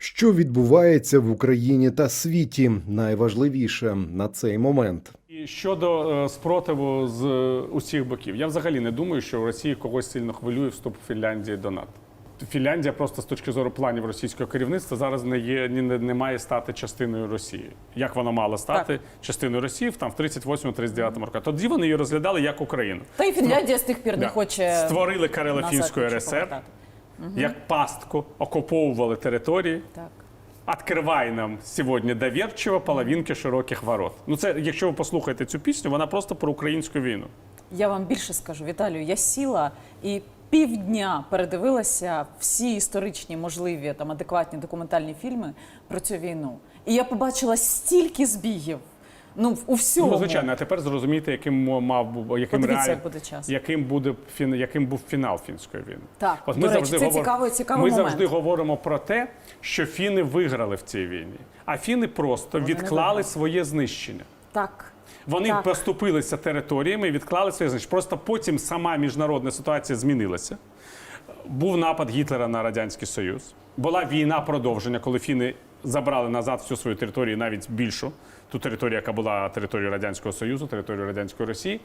Що відбувається в Україні та світі? Найважливіше на цей момент. І щодо е, спротиву з е, усіх боків, я взагалі не думаю, що в Росії когось сильно хвилює вступ Фінляндії до НАТО. Фінляндія просто з точки зору планів російського керівництва зараз не є ні не, не має стати частиною Росії. Як вона мала стати Так. частиною Росії в там в 38-39 роках. Тоді вони її розглядали як Україну. Та й Фінляндія з тих пір не Да. хоче створили Карело-Фінську РСР повертати. Як пастку, окуповували території. Так. Откривай нам сьогодні довірчиво половинки широких ворот. Ну це, якщо ви послухаєте цю пісню, вона просто про українську війну. Я вам більше скажу, Віталію, я сіла і півдня передивилася всі історичні, можливі там адекватні документальні фільми про цю війну. І я побачила стільки збігів. Ну, у всьому. Ну, звичайно, а тепер зрозумієте, яким мав яким Подивіться, реаль- як буде час. яким буде фін, яким був фінал фінської війни. Так, От до ми речі, завжди це говор- цікавий- цікавий Ми момент. завжди говоримо про те, що фіни виграли в цій війні, а фіни просто не відклали своє знищення. Так. Вони Так. поступилися територіями і відклали своє знищення. Просто потім сама міжнародна ситуація змінилася. Був напад Гітлера на Радянський Союз. Була війна продовження, коли фіни забрали назад всю свою територію, навіть більшу ту територію, яка була територією Радянського Союзу, територією Радянської Росії.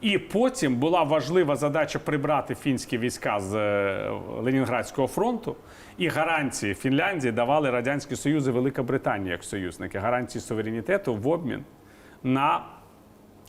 І потім була важлива задача прибрати фінські війська з е, Ленінградського фронту. І гарантії Фінляндії давали Радянський Союз і Велика Британія як союзники. Гарантії суверенітету в обмін на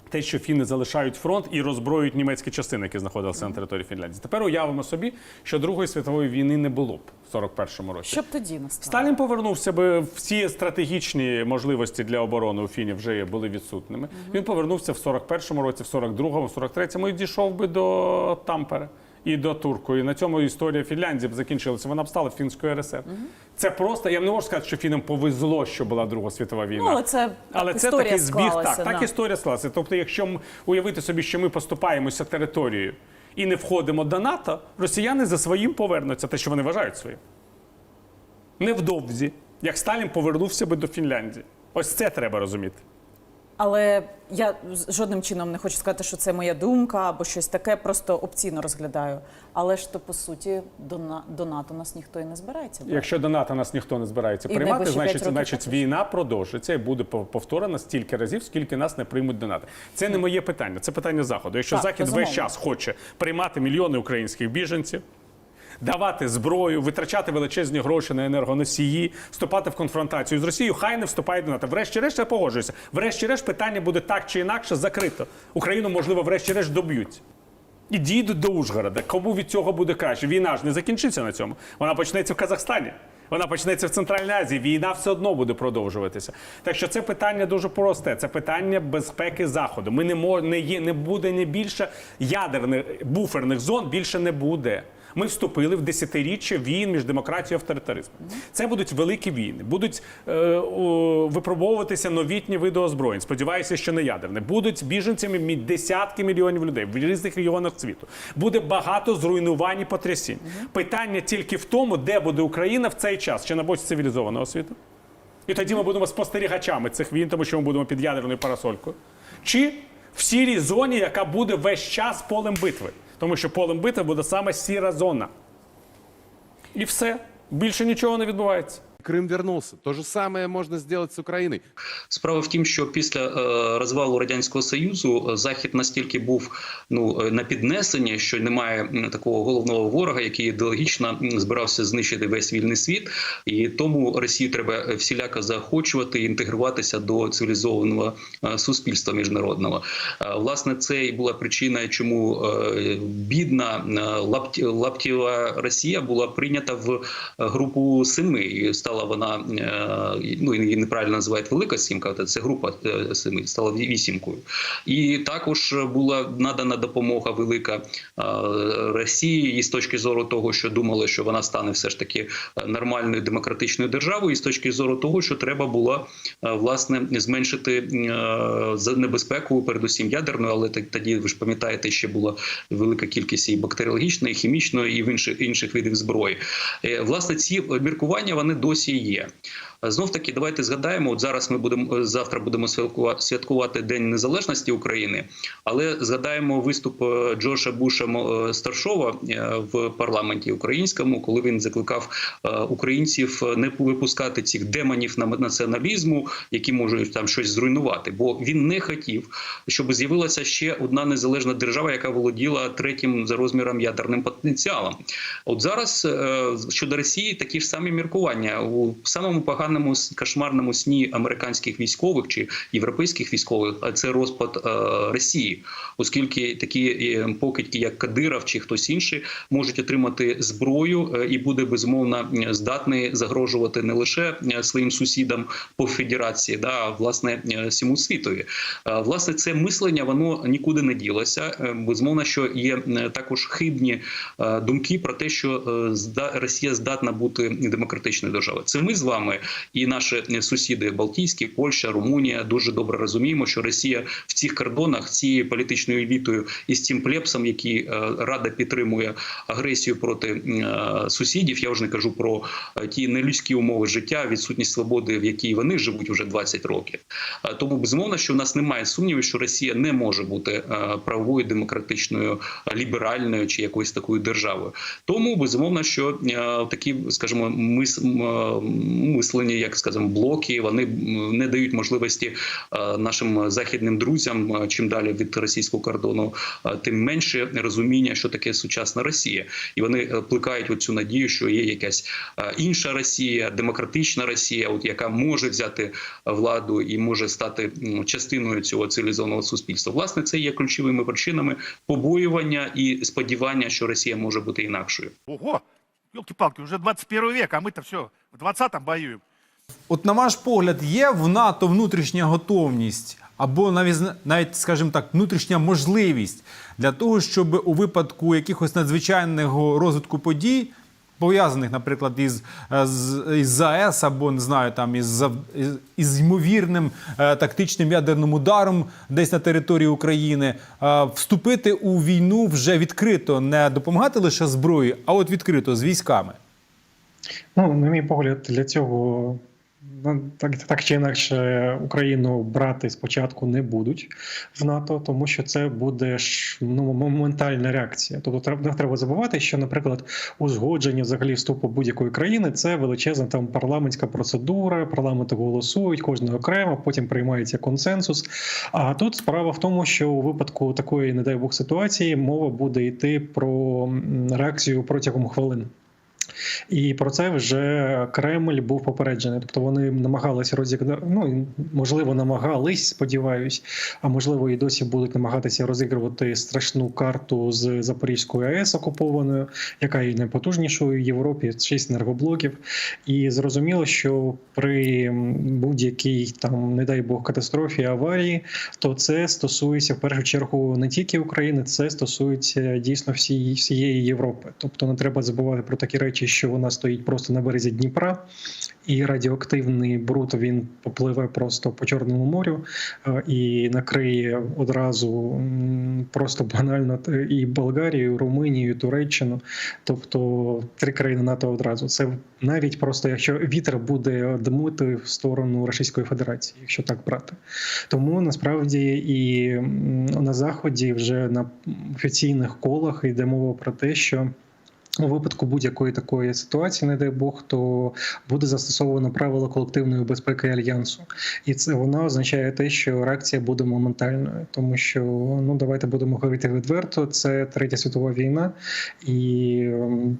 те, що фіни залишають фронт і роззброюють німецькі частини, які знаходилися на території Фінляндії. Тепер уявимо собі, що Другої світової війни не було б в 41-му році. Щоб тоді настало? Сталін повернувся би всі стратегічні можливості для оборони у Фіні вже були відсутними. Він повернувся в 41-му році, в 42-му, в 43-му і дійшов би до Тампера і до Турку. І на цьому історія Фінляндії б закінчилася. Вона б стала фінською РСР. Це просто я не можу сказати, що фінам повезло, що була Друга світова війна. Ну, але це Але так це такий збіг. Так, так історія склалася. Тобто, якщо уявити собі, що ми поступаємося територією і не входимо до НАТО, росіяни за своїм повернуться, те, що вони вважають своїм. Невдовзі, як Сталін повернувся би до Фінляндії. Ось це треба розуміти. Але я жодним чином не хочу сказати, що це моя думка або щось таке, просто опційно розглядаю. Але ж то по суті до, на- НАТО нас ніхто і не збирається. брати. Якщо до НАТО нас ніхто не збирається І приймати, значить, років значить війна продовжиться і буде пов- повторена стільки разів, скільки нас не приймуть до НАТО. Це не моє питання, це питання Заходу. Якщо Так, Захід безумовно. весь час хоче приймати мільйони українських біженців. Давати зброю, витрачати величезні гроші на енергоносії, вступати в конфронтацію з Росією, хай не вступає до НАТО. Врешті-решт я погоджуюся. Врешті-решт питання буде так чи інакше закрито. Україну, можливо, врешті-решт доб'ють. І дійдуть до Ужгорода. Кому від цього буде краще? Війна ж не закінчиться на цьому. Вона почнеться в Казахстані. Вона почнеться в Центральній Азії. Війна все одно буде продовжуватися. Так що це питання дуже просте. Це питання безпеки заходу. Ми не мо- не є, не буде не більше ядерних буферних зон. Більше не буде. Ми вступили в десятиріччя війн між демократією і авторитаризмом. Це будуть великі війни, будуть е, о, випробовуватися новітні види озброєнь. Сподіваюся, що не ядерне. Будуть біженцями десятки мільйонів людей в різних регіонах світу. Буде багато зруйнувань і потрясінь. Питання тільки в тому, де буде Україна в цей час, чи на боці цивілізованого світу. І тоді ми будемо спостерігачами цих війн, тому що ми будемо під ядерною парасолькою. Чи в сірій зоні, яка буде весь час полем битви. Тому що полем битви буде саме сіра зона. І все. Більше нічого не відбувається. Крым вернулся. То же самое можно сделать с Украиной. Справа в тім, що після е, розвалу радянського союзу е, захід настільки був ну е, на піднесення, що немає такого головного ворога, який ідеологічно збирався знищити весь вільний світ, і тому Росію треба всіляко заохочувати і інтегруватися до цивілізованого е, суспільства міжнародного. Е, Власне, це і була причина, чому е, бідна лаптєва Росія була прийнята в групу семи. І стала вона е, ну її неправильно називають велика сімка. Це група семи стала вісімкою. І також була надана допомога велика е, Росії, і з точки зору того, що думали, що вона стане все ж таки е, нормальною демократичною державою, і з точки зору того, що треба було власне зменшити небезпеку, передусім ядерною, але тоді ви ж пам'ятаєте, ще була велика кількість і бактеріологічної, і хімічної, і в інших інших видів зброї. Власне, ці міркування вони досі є. Знов таки, давайте згадаємо. От зараз ми будемо е, завтра будемо святкува- святкувати День Незалежності України, але згадаємо виступ е, Джорджа Буша е, старшого е, в парламенті українському, коли він закликав українців не випускати цих демонів на націоналізму, які можуть там щось зруйнувати. Бо він не хотів, щоб з'явилася ще одна незалежна держава, яка володіла третім за розміром ядерним потенціалом. От зараз щодо Росії такі ж самі міркування у самому поганому кошмарному сні американських військових чи європейських військових, а це розпад е, Росії, оскільки такі е, покидьки, як Кадиров чи хтось інший, можуть отримати зброю е, і буде безумовно здатний загрожувати не лише е, своїм сусідам по федерації, да власне всьому світові. Власне, це мислення воно нікуди не ділося. Безумовно, що є також хибні думки про те, що зда- Росія здатна бути демократичною державою. Це ми з вами і наші сусіди Балтійські, Польща, Румунія дуже добре розуміємо, що Росія в цих кордонах цією політичною елітою і з цим плепсом, який е, рада підтримує агресію проти е, сусідів. Я вже не кажу про е, ті нелюдські умови життя, відсутність свободи, в якій вони живуть вже 20 років. Тому безумовно, що в нас немає сумнівів, що Росія не може бути правовою, демократичною, ліберальною чи якоюсь такою державою. Тому безумовно, що такі, скажімо, мис, м, е, мислення, як скажімо, блоки, вони не дають можливості е, нашим західним друзям, е, чим далі від російського кордону, е, тим менше розуміння, що таке сучасна Росія, і вони плекають оцю надію, що є якась інша Росія, демократична Росія, от яка може взяти владу і може стати частиною цього цивілізованого суспільства. Власне, це є ключовими причинами побоювання і сподівання, що Росія може бути інакшою. Ого! Елки-палки, уже 21 век, а мы-то все в 20-м воюем. От на ваш погляд, є в НАТО внутрішня готовність або навіть, навіть, скажімо так, внутрішня можливість для того, щоб у випадку якихось надзвичайного розвитку подій, пов'язаних, наприклад, із, е, з, із ЗАЕС або не знаю, там із, із, із ймовірним е, тактичним ядерним ударом десь на території України, е, вступити у війну вже відкрито, не допомагати лише зброєю, а от відкрито з військами. Ну, на мій погляд, для цього так, так чи інакше Україну брати спочатку не будуть в НАТО, тому що це буде ж ну, моментальна реакція. Тобто треба, треба забувати, що, наприклад, узгодження взагалі вступу будь-якої країни це величезна там парламентська процедура, парламенти голосують, кожен окремо, потім приймається консенсус. А тут справа в тому, що у випадку такої, не дай Бог, ситуації мова буде йти про реакцію протягом хвилин. І про це вже Кремль був попереджений. Тобто вони намагалися розіграти, ну можливо, намагались, сподіваюсь, а можливо, і досі будуть намагатися розігрувати страшну карту з Запорізькою АЕС окупованою, яка є найпотужнішою в Європі, шість енергоблоків. І зрозуміло, що при будь-якій там, не дай Бог, катастрофі аварії, то це стосується в першу чергу не тільки України, це стосується дійсно всієї всієї Європи. Тобто не треба забувати про такі речі, що вона стоїть просто на березі Дніпра, і радіоактивний бруд він попливе просто по Чорному морю е, і накриє одразу просто банально і Болгарію, і Румунію, і Туреччину, тобто три країни НАТО одразу. Це навіть просто якщо вітер буде дмути в сторону Російської Федерації, якщо так брати. Тому насправді і на заході вже на офіційних колах йде мова про те, що. У випадку будь-якої такої ситуації, не дай Бог, то буде застосовано правило колективної безпеки альянсу, і це воно означає те, що реакція буде моментальною, тому що ну давайте будемо говорити відверто. Це третя світова війна, і ем,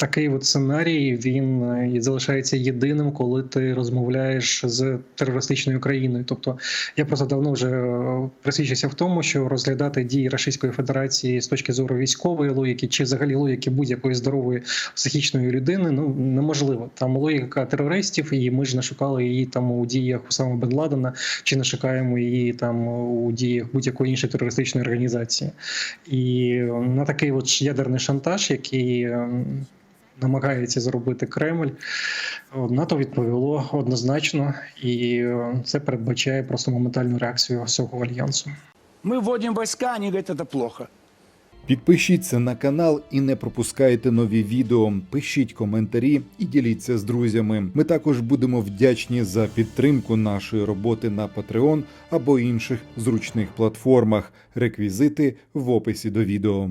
такий от сценарій він е, і залишається єдиним, коли ти розмовляєш з терористичною країною. Тобто я просто давно вже е, присвідчився в тому, що розглядати дії Російської Федерації з точки зору військової логіки чи взагалі логіки будь-якої здорової психічної людини ну неможливо. Там логіка терористів, і ми ж не шукали її там у діях Усама Бен Ладена, чи не шукаємо її там у діях будь-якої іншої терористичної організації. І на такий от ядерний шантаж, який. Намагається зробити Кремль, НАТО відповіло однозначно, і е, це передбачає просто моментальну реакцію всього альянсу. Мы вводим войска, они говорят, это плохо. Підпишіться на канал і не пропускайте нові відео. Пишіть коментарі і діліться з друзями. Ми також будемо вдячні за підтримку нашої роботи на Patreon або інших зручних платформах. Реквізити в описі до відео.